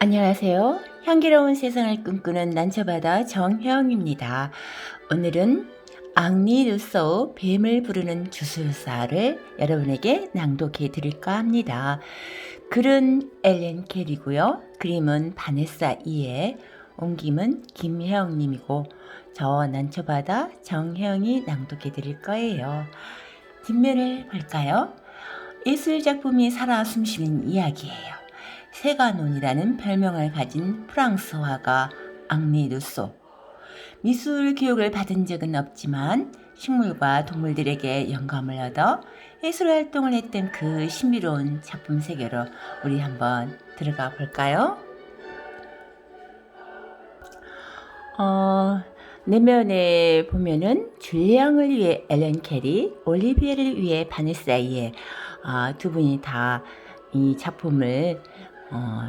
안녕하세요. 향기로운 세상을 꿈꾸는 난처바다 정혜영입니다. 오늘은 앙리 루소우 뱀을 부르는 주술사를 여러분에게 낭독해 드릴까 합니다. 글은 엘렌 캐리고요. 그림은 바네사 이에, 옮김은 김혜영님이고 저 난처바다 정혜영이 낭독해 드릴 거예요. 뒷면을 볼까요? 예술 작품이 살아 숨쉬는 이야기예요. 세가논이라는 별명을 가진 프랑스 화가 앙리 루소. 미술 교육을 받은 적은 없지만 식물과 동물들에게 영감을 얻어 예술 활동을 했던 그 신비로운 작품 세계로 우리 한번 들어가 볼까요? 어, 내면에 보면은 줄리앙을 위해 엘렌 캐리, 올리비에를 위해 바네사 이에 아, 두 분이 다 이 작품을 어,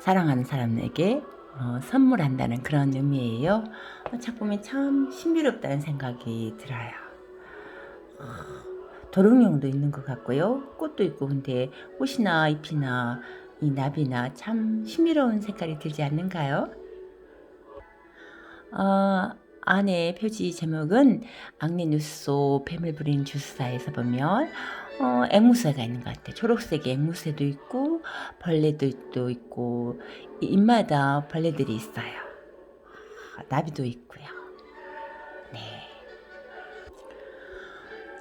사랑하는 사람에게 어, 선물한다는 그런 의미예요. 어, 작품이 참 신비롭다는 생각이 들어요. 어, 도롱뇽도 있는 것 같고요. 꽃도 있고 근데 꽃이나 잎이나 이 나비나 참 신비로운 색깔이 들지 않는가요? 어, 안에 표지 제목은 앙리누소 뱀을 부린 주사에서 보면 어, 앵무새가 있는 것 같아요. 초록색의 앵무새도 있고 벌레도 또 있고 이 입마다 벌레들이 있어요. 아, 나비도 있고요. 네.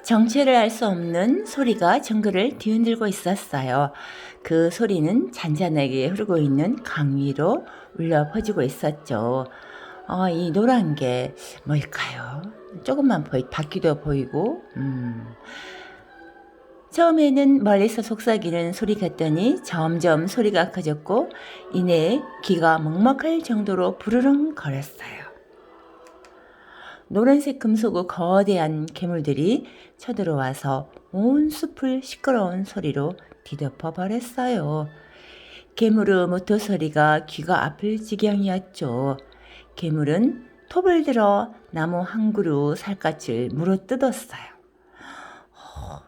정체를 알 수 없는 소리가 정글을 뒤흔들고 있었어요. 그 소리는 잔잔하게 흐르고 있는 강 위로 울려 퍼지고 있었죠. 어, 이 노란 게 뭘까요? 조금만 보이, 바퀴도 보이고, 음. 처음에는 멀리서 속삭이는 소리 같더니 점점 소리가 커졌고, 이내 귀가 먹먹할 정도로 부르릉 거렸어요. 노란색 금속의 거대한 괴물들이 쳐들어와서 온 숲을 시끄러운 소리로 뒤덮어 버렸어요. 괴물의 모터 소리가 귀가 아플 지경이었죠. 괴물은 톱을 들어 나무 한 그루 살갗을 물어 뜯었어요.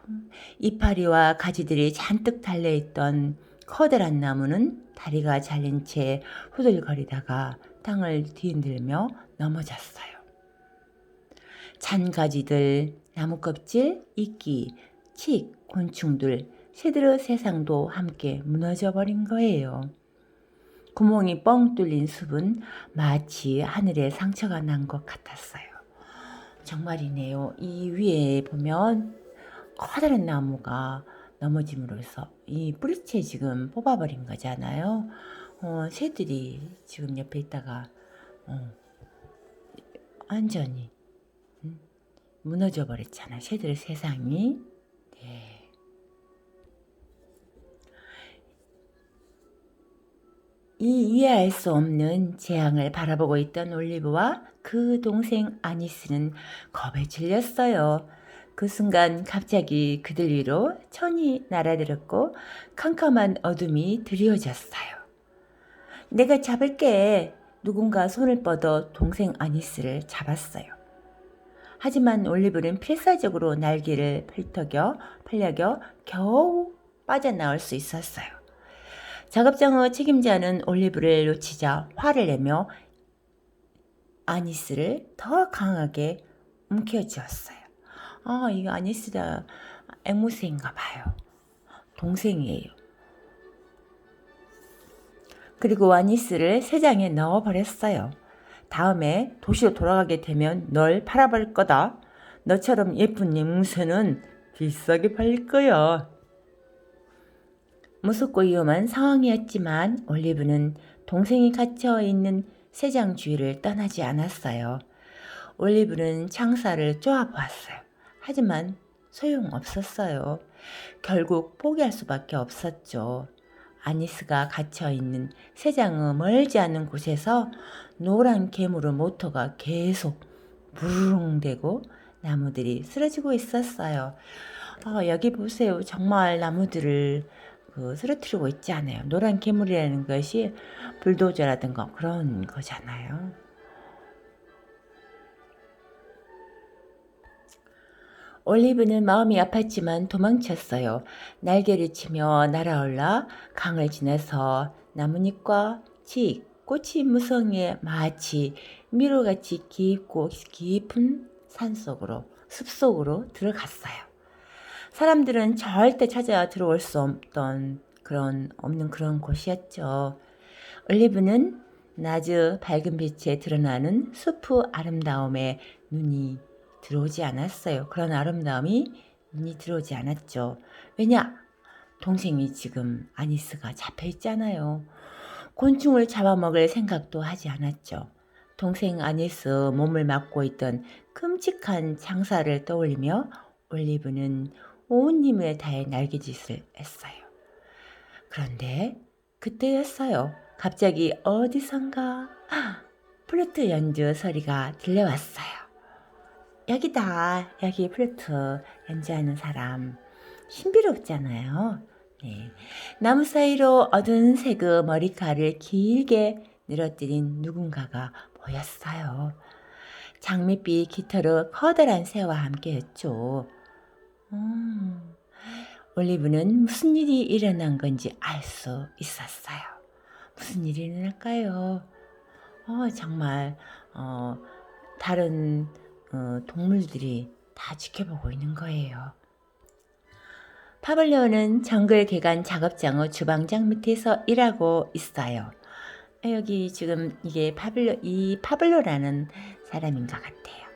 어, 이파리와 가지들이 잔뜩 달려있던 커다란 나무는 다리가 잘린 채 후들거리다가 땅을 뒤흔들며 넘어졌어요. 잔가지들, 나무 껍질, 이끼, 칡, 곤충들, 새들의 세상도 함께 무너져 버린 거예요. 구멍이 뻥 뚫린 숲은 마치 하늘에 상처가 난 것 같았어요. 정말이네요. 이 위에 보면 커다란 나무가 넘어짐으로써 이 뿌리채 지금 뽑아버린 거잖아요. 어, 새들이 지금 옆에 있다가 어, 완전히 음, 무너져 버렸잖아. 새들의 세상이. 네. 이 이해할 수 없는 재앙을 바라보고 있던 올리브와 그 동생 아니스는 겁에 질렸어요. 그 순간 갑자기 그들 위로 천이 날아들었고 캄캄한 어둠이 드리워졌어요. 내가 잡을게. 누군가 손을 뻗어 동생 아니스를 잡았어요. 하지만 올리브는 필사적으로 날개를 펼터겨 펼려겨 겨우 빠져나올 수 있었어요. 작업장의 책임자는 올리브를 놓치자 화를 내며 아니스를 더 강하게 움켜쥐었어요. 아, 이거 아니스다. 앵무새인가 봐요. 동생이에요. 그리고 아니스를 세장에 넣어버렸어요. 다음에 도시로 돌아가게 되면 널 팔아버릴 거다. 너처럼 예쁜 앵무새는 비싸게 팔릴 거야. 무섭고 위험한 상황이었지만 올리브는 동생이 갇혀 있는 세장 주위를 떠나지 않았어요. 올리브는 창사를 쪼아보았어요. 하지만 소용없었어요. 결국 포기할 수밖에 없었죠. 아니스가 갇혀 있는 세장의 멀지 않은 곳에서 노란 괴물의 모터가 계속 부르릉대고 나무들이 쓰러지고 있었어요. 어, 여기 보세요. 정말 나무들을 그 쓰러뜨리고 있지 않아요. 노란 괴물이라는 것이 불도저라든가 그런 거잖아요. 올리브는 마음이 아팠지만 도망쳤어요. 날개를 치며 날아올라 강을 지나서 나뭇잎과 즉 꽃이 무성에 마치 미로같이 깊고 깊은 산속으로 숲속으로 들어갔어요. 사람들은 절대 찾아 들어올 수 없던 그런 없는 그런 곳이었죠. 올리브는 낮의 밝은 빛에 드러나는 숲의 아름다움에 눈이 들어오지 않았어요. 그런 아름다움이 눈이 들어오지 않았죠. 왜냐? 동생이 지금 아니스가 잡혀 있잖아요. 곤충을 잡아먹을 생각도 하지 않았죠. 동생 아니스 몸을 막고 있던 끔찍한 장사를 떠올리며 올리브는 온 힘을 다해 날개짓을 했어요. 그런데 그때였어요. 갑자기 어디선가 플루트 연주 소리가 들려왔어요. 여기다. 여기 플루트 연주하는 사람. 신비롭잖아요. 네. 나무 사이로 어두운 색의 머리카락을 길게 늘어뜨린 누군가가 보였어요. 장밋빛 깃털의 커다란 새와 함께였죠. 음, 올리브는 무슨 일이 일어난 건지 알 수 있었어요. 무슨 일이 일어날까요? 어, 정말 어, 다른 어, 동물들이 다 지켜보고 있는 거예요. 파블로는 정글 개간 작업장의 주방장 밑에서 일하고 있어요. 여기 지금 이게 파블로, 이 파블로라는 사람인 것 같아요.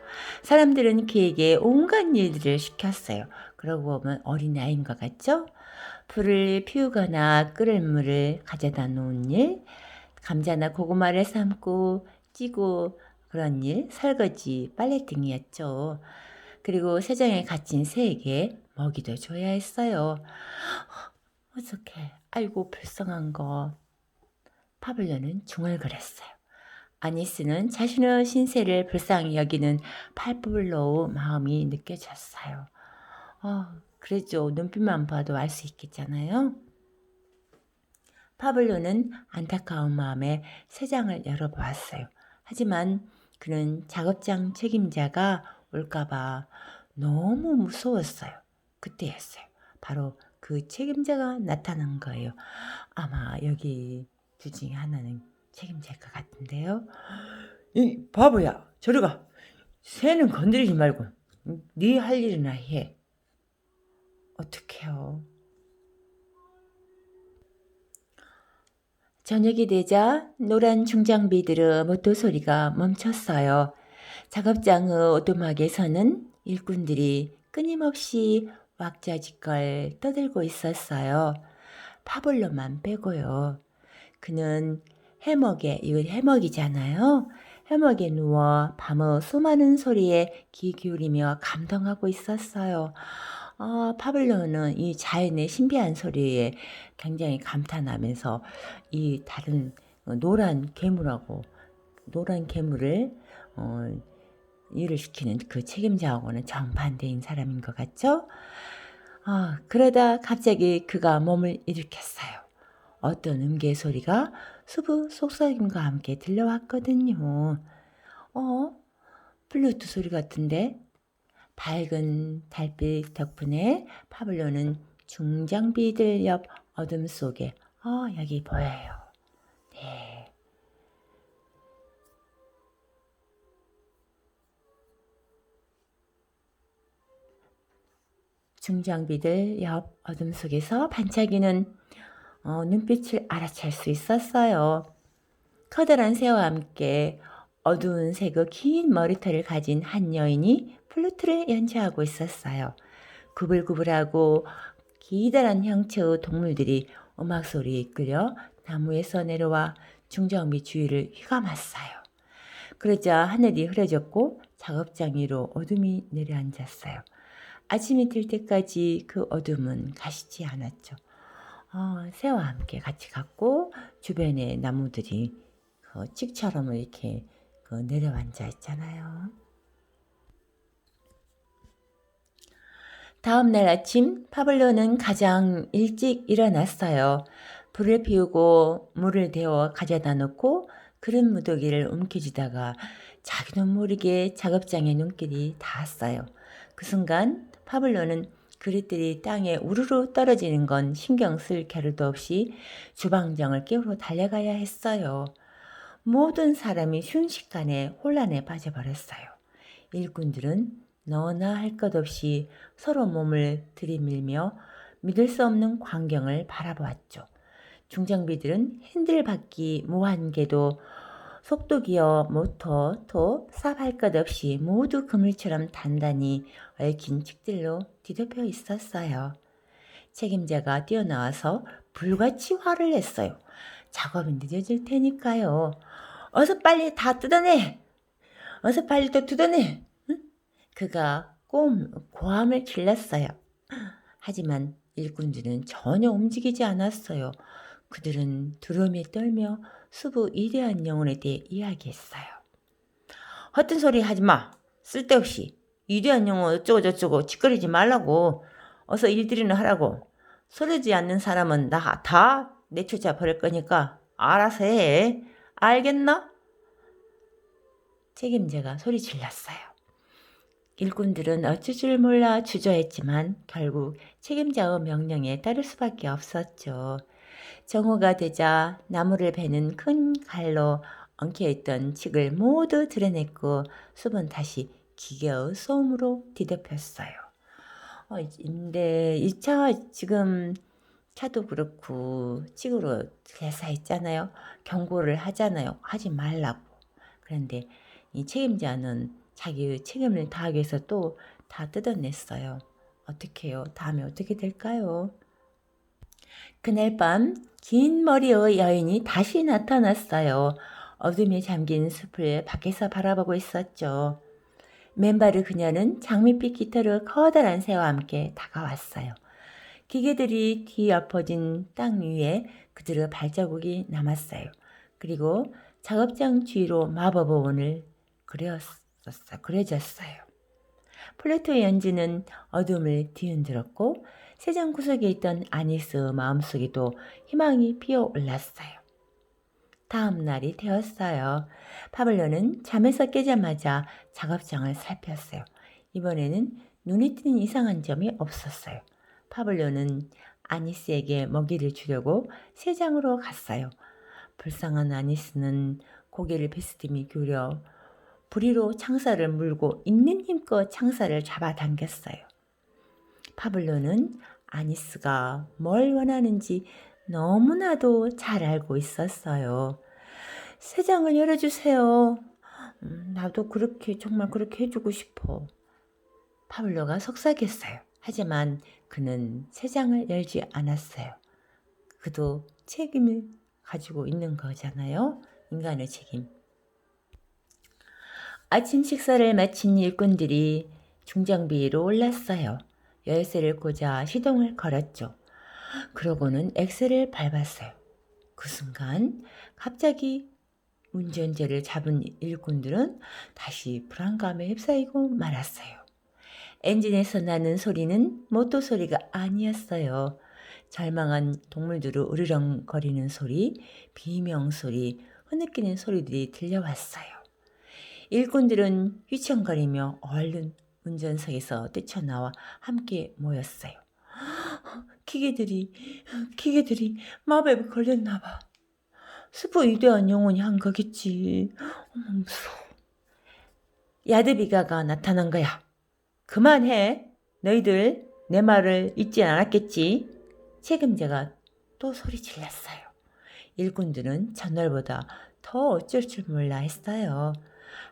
사람들은 그에게 온갖 일들을 시켰어요. 그러고 보면 어린아이인 것 같죠? 불을 피우거나 끓을 물을 가져다 놓은 일, 감자나 고구마를 삶고 찌고 그런 일, 설거지, 빨래 등이었죠. 그리고 세정에 갇힌 새에게 먹이도 줘야 했어요. 어떡해. 아이고, 불쌍한 거. 파블로는 중얼거렸어요. 아니스는 자신의 신세를 불쌍히 여기는 팔블로의 마음이 느껴졌어요. 어, 그랬죠. 눈빛만 봐도 알 수 있겠잖아요. 파블로는 안타까운 마음에 세장을 열어보았어요. 하지만 그는 작업장 책임자가 올까봐 너무 무서웠어요. 그때였어요. 바로 그 책임자가 나타난 거예요. 아마 여기 둘 중에 하나는 책임자일 것 같은데요. 이 바보야 저리 가 새는 건드리지 말고 네 할 일이나 해 어떡해요. 저녁이 되자 노란 중장비들의 모터 소리가 멈췄어요. 작업장의 오두막에서는 일꾼들이 끊임없이 왁자지껄 떠들고 있었어요. 파블로만 빼고요. 그는 해먹에, 이거 해먹이잖아요. 해먹에 누워 밤의 수많은 소리에 귀 기울이며 감동하고 있었어요. 어, 파블로는 이 자연의 신비한 소리에 굉장히 감탄하면서 이 다른 어, 노란 괴물하고 노란 괴물을 어, 일을 시키는 그 책임자하고는 정반대인 사람인 것 같죠? 아, 그러다 갑자기 그가 몸을 일으켰어요. 어떤 음계 소리가 수부 속삭임과 함께 들려왔거든요. 어? 플루트 소리 같은데? 밝은 달빛 덕분에 파블로는 중장비들 옆 어둠 속에 어, 여기 보여요. 네. 중장비들 옆 어둠 속에서 반짝이는 어, 눈빛을 알아챌 수 있었어요. 커다란 새와 함께 어두운 색의 긴 머리털을 가진 한 여인이 플루트를 연주하고 있었어요. 구불구불하고 기다란 형체의 동물들이 음악 소리에 이끌려 나무에서 내려와 중장비 주위를 휘감았어요. 그러자 하늘이 흐려졌고 작업장 위로 어둠이 내려앉았어요. 아침이 들 때까지 그 어둠은 가시지 않았죠. 어, 새와 함께 같이 갔고 주변에 나무들이 그 칡처럼 이렇게 그 내려앉아 있잖아요. 다음 날 아침 파블로는 가장 일찍 일어났어요. 불을 피우고 물을 데워 가져다 놓고 그릇 무더기를 움켜쥐다가 자기도 모르게 작업장에 눈길이 닿았어요. 그 순간 파블로는 그릇들이 땅에 우르르 떨어지는 건 신경 쓸 겨를도 없이 주방장을 깨우러 달려가야 했어요. 모든 사람이 순식간에 혼란에 빠져버렸어요. 일꾼들은 너나 할 것 없이 서로 몸을 들이밀며 믿을 수 없는 광경을 바라보았죠. 중장비들은 핸들 바퀴 무한계도 속도 기어 모터 톱삽할것 없이 모두 그물처럼 단단히 얽힌 칙들로 뒤덮여 있었어요. 책임자가 뛰어나와서 불같이 화를 냈어요. 작업이 늦어질 테니까요. 어서 빨리 다 뜯어내! 어서 빨리 또 뜯어내! 응? 그가 꼼, 고함을 질렀어요. 하지만 일꾼들은 전혀 움직이지 않았어요. 그들은 두려움에 떨며 수부 이대한 영혼에 대해 이야기했어요. 허튼 소리 하지 마. 쓸데없이. 이대한 영혼 어쩌고저쩌고 짓거리지 말라고. 어서 일들이나 하라고. 소리지 않는 사람은 나 다 내쫓아 버릴 거니까 알아서 해. 알겠나? 책임자가 소리 질렀어요. 일꾼들은 어쩔 줄 몰라 주저했지만 결국 책임자의 명령에 따를 수밖에 없었죠. 정오가 되자 나무를 베는 큰 칼로 엉켜있던 칡을 모두 드러냈고 숲은 다시 기계의 소음으로 뒤덮였어요. 어, 근데 이차 지금 차도 그렇고 칡으로 대사했잖아요. 경고를 하잖아요. 하지 말라고. 그런데 이 책임자는 자기의 책임을 다하기 위해서 또 다 뜯어냈어요. 어떻게 해요? 다음에 어떻게 될까요? 그날 밤 긴 머리의 여인이 다시 나타났어요. 어둠에 잠긴 숲을 밖에서 바라보고 있었죠. 맨발의 그녀는 장밋빛 깃털의 커다란 새와 함께 다가왔어요. 기계들이 뒤엎어진 땅 위에 그들의 발자국이 남았어요. 그리고 작업장 뒤로 마법의 원을 그렸 었어, 그려졌어요. 플레토의 연주는 어둠을 뒤흔들었고 세장 구석에 있던 아니스 마음속에도 희망이 피어올랐어요. 다음 날이 되었어요. 파블로는 잠에서 깨자마자 작업장을 살폈어요. 이번에는 눈에 띄는 이상한 점이 없었어요. 파블로는 아니스에게 먹이를 주려고 세장으로 갔어요. 불쌍한 아니스는 고개를 비스듬히 기울여 부리로 창살을 물고 있는 힘껏 창살을 잡아당겼어요. 파블로는 아니스가 뭘 원하는지 너무나도 잘 알고 있었어요. 세장을 열어주세요. 음, 나도 그렇게 정말 그렇게 해주고 싶어. 파블로가 속삭였어요. 하지만 그는 세장을 열지 않았어요. 그도 책임을 가지고 있는 거잖아요. 인간의 책임. 아침 식사를 마친 일꾼들이 중장비 위로 올랐어요. 열쇠를 꽂아 시동을 걸었죠. 그러고는 엑셀을 밟았어요. 그 순간 갑자기 운전자를 잡은 일꾼들은 다시 불안감에 휩싸이고 말았어요. 엔진에서 나는 소리는 모터 소리가 아니었어요. 절망한 동물들의 으르렁거리는 소리, 비명 소리, 흐느끼는 소리들이 들려왔어요. 일꾼들은 휘청거리며 얼른 운전석에서 뛰쳐나와 함께 모였어요. 기계들이, 기계들이 마법에 걸렸나 봐. 슈퍼 위대한 영혼이 한 거겠지. 어머, 무서워. 야드비가가 나타난 거야. 그만해. 너희들 내 말을 잊지 않았겠지. 책임자가 또 소리 질렀어요. 일꾼들은 전날보다 더 어쩔 줄 몰라 했어요.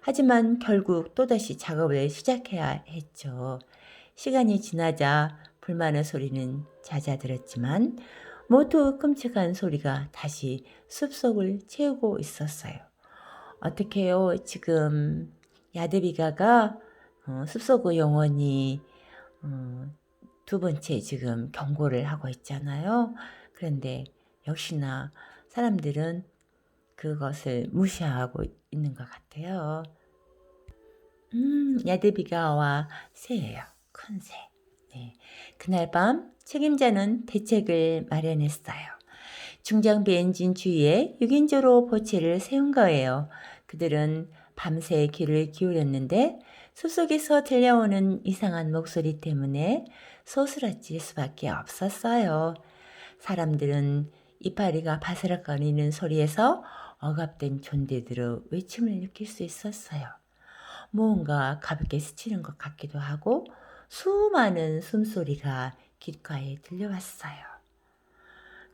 하지만 결국 또다시 작업을 시작해야 했죠. 시간이 지나자 불만의 소리는 잦아들었지만 모두 끔찍한 소리가 다시 숲속을 채우고 있었어요. 어떻게 해요? 지금 야드비가가 어, 숲속의 영혼이 어, 두 번째 지금 경고를 하고 있잖아요. 그런데 역시나 사람들은 그것을 무시하고 있는 것 같아요. 음, 야드비가와 새예요. 큰 새. 네. 그날 밤 책임자는 대책을 마련했어요. 중장비 엔진 주위에 6인조로 보체를 세운 거예요. 그들은 밤새 귀를 기울였는데 숲속에서 들려오는 이상한 목소리 때문에 소스라칠 수밖에 없었어요. 사람들은 이파리가 바스락거리는 소리에서 억압된 존재들의 외침을 느낄 수 있었어요. 무언가 가볍게 스치는 것 같기도 하고 수많은 숨소리가 귓가에 들려왔어요.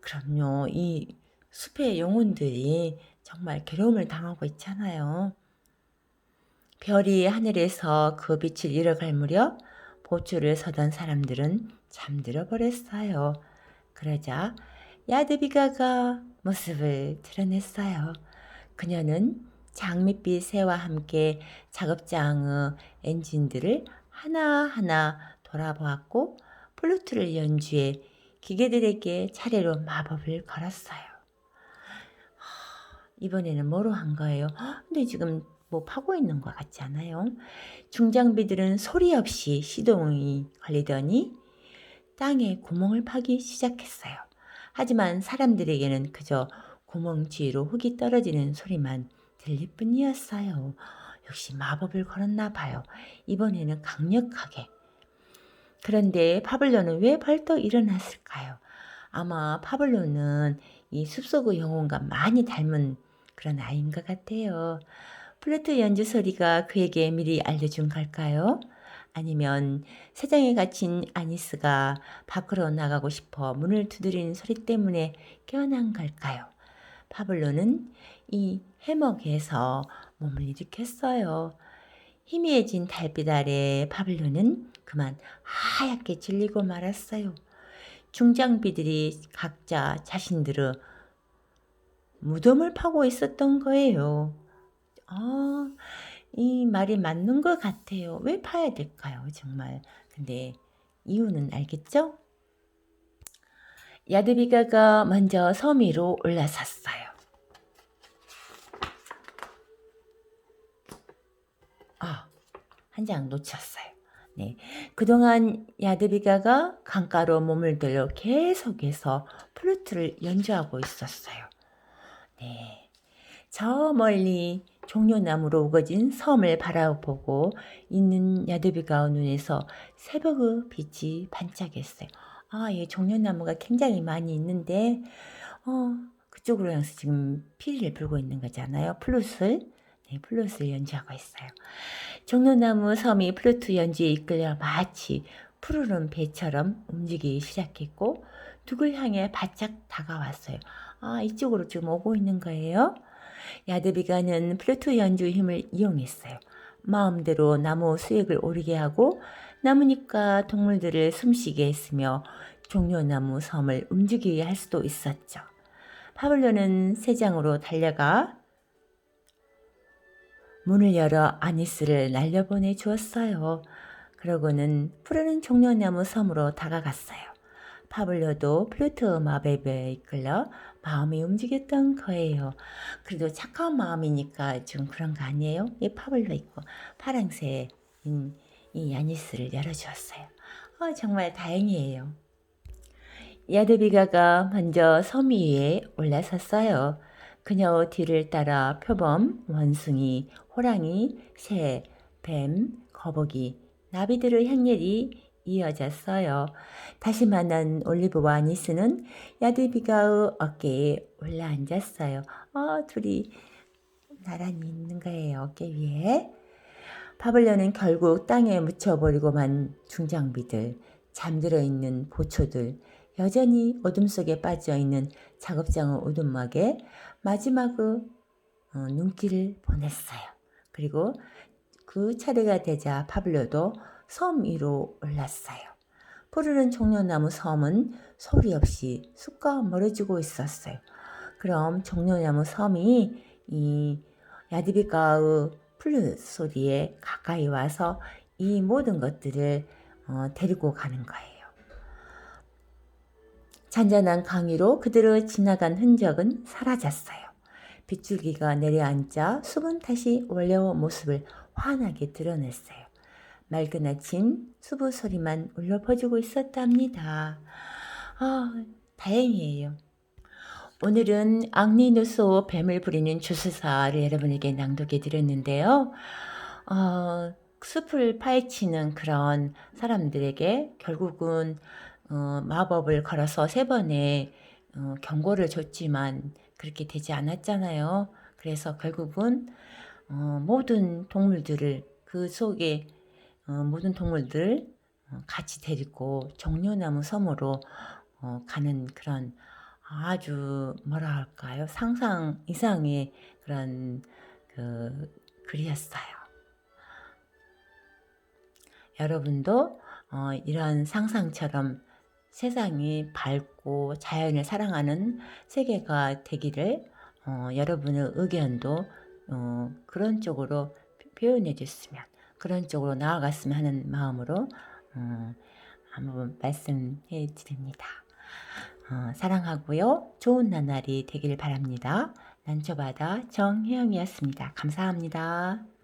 그럼요, 이 숲의 영혼들이 정말 괴로움을 당하고 있잖아요. 별이 하늘에서 그 빛을 잃어갈 무렵 보초를 서던 사람들은 잠들어 버렸어요. 그러자 야드비가가 모습을 드러냈어요. 그녀는 장밋빛 새와 함께 작업장의 엔진들을 하나하나 돌아보았고 플루트를 연주해 기계들에게 차례로 마법을 걸었어요. 하, 이번에는 뭐로 한 거예요? 헉, 근데 지금 뭐 파고 있는 것 같지 않아요? 중장비들은 소리 없이 시동이 걸리더니 땅에 구멍을 파기 시작했어요. 하지만 사람들에게는 그저 구멍 뒤로 흙이 떨어지는 소리만 들릴 뿐이었어요. 역시 마법을 걸었나 봐요. 이번에는 강력하게. 그런데 파블로는 왜 벌떡 일어났을까요? 아마 파블로는 이 숲속의 영혼과 많이 닮은 그런 아이인 것 같아요. 플루트 연주 소리가 그에게 미리 알려준 걸까요? 아니면 세장에 갇힌 아니스가 밖으로 나가고 싶어 문을 두드리는 소리 때문에 깨어난 걸까요? 파블로는 이 해먹에서 몸을 일으켰어요. 희미해진 달빛 아래 파블로는 그만 하얗게 질리고 말았어요. 중장비들이 각자 자신들의 무덤을 파고 있었던 거예요. 아, 이 말이 맞는 것 같아요. 왜 파야 될까요, 정말? 근데 이유는 알겠죠? 야드비가가 먼저 섬 위로 올라섰어요. 아, 한 장 놓쳤어요. 네. 그동안 야드비가가 강가로 몸을 들여 계속해서 플루트를 연주하고 있었어요. 네. 저 멀리 종려나무로 우거진 섬을 바라보고 있는 야드비가 눈에서 새벽의 빛이 반짝였어요. 아, 예, 종려나무가 굉장히 많이 있는데, 어, 그쪽으로 향해서 지금 피리를 불고 있는 거잖아요. 플룻을. 네, 플룻을 연주하고 있어요. 종려나무 섬이 플루트 연주에 이끌려 마치 푸르른 배처럼 움직이기 시작했고, 누굴 향해 바짝 다가왔어요. 아, 이쪽으로 지금 오고 있는 거예요. 야드비가는 플루트 연주 힘을 이용했어요. 마음대로 나무 수액을 오르게 하고 나무니까 동물들을 숨쉬게 했으며 종려나무 섬을 움직이게 할 수도 있었죠. 파블로는 세장으로 달려가 문을 열어 아니스를 날려보내 주었어요. 그러고는 푸르른 종려나무 섬으로 다가갔어요. 파블로도 플루트 마법에 이끌려 마음이 움직였던 거예요. 그래도 착한 마음이니까 좀 그런 거 아니에요? 이 파블로 있고 파랑새인 이 야니스를 열어주었어요. 어, 정말 다행이에요. 야드비가가 먼저 섬 위에 올라섰어요. 그녀 뒤를 따라 표범, 원숭이, 호랑이, 새, 뱀, 거북이, 나비들의 행렬이 이어졌어요. 다시 만난 올리브와 아니스는 야드비가의 어깨에 올라앉았어요. 어, 둘이 나란히 있는 거예요. 어깨 위에. 파블로는 결국 땅에 묻혀버리고만 중장비들, 잠들어 있는 보초들, 여전히 어둠 속에 빠져 있는 작업장의 오두막에 마지막의 어, 눈길을 보냈어요. 그리고 그 차례가 되자 파블로도 섬 위로 올랐어요. 푸르른 종려나무 섬은 소리 없이 숲과 멀어지고 있었어요. 그럼 종려나무 섬이 이 야드비가의 플룻 소리에 가까이 와서 이 모든 것들을 어, 데리고 가는 거예요. 잔잔한 강위로 그대로 지나간 흔적은 사라졌어요. 빗줄기가 내려앉자 숲은 다시 원래의 모습을 환하게 드러냈어요. 맑은 아침 수부 소리만 울려 퍼지고 있었답니다. 아, 다행이에요. 오늘은 앙리누소 뱀을 부리는 주술사를 여러분에게 낭독해 드렸는데요. 어, 숲을 파헤치는 그런 사람들에게 결국은 어, 마법을 걸어서 세 번의 어, 경고를 줬지만 그렇게 되지 않았잖아요. 그래서 결국은 어, 모든 동물들을 그 속에 어, 모든 동물들을 어, 같이 데리고 종려나무 섬으로 어, 가는 그런 아주 뭐라 할까요? 상상 이상의 그런 그 글이었어요. 여러분도 어, 이런 상상처럼 세상이 밝고 자연을 사랑하는 세계가 되기를 어, 여러분의 의견도 어, 그런 쪽으로 표현해 줬으면 그런 쪽으로 나아갔으면 하는 마음으로 어, 한번 말씀해 드립니다. 어, 사랑하고요. 좋은 나날이 되길 바랍니다. 난초바다 정혜영이었습니다. 감사합니다.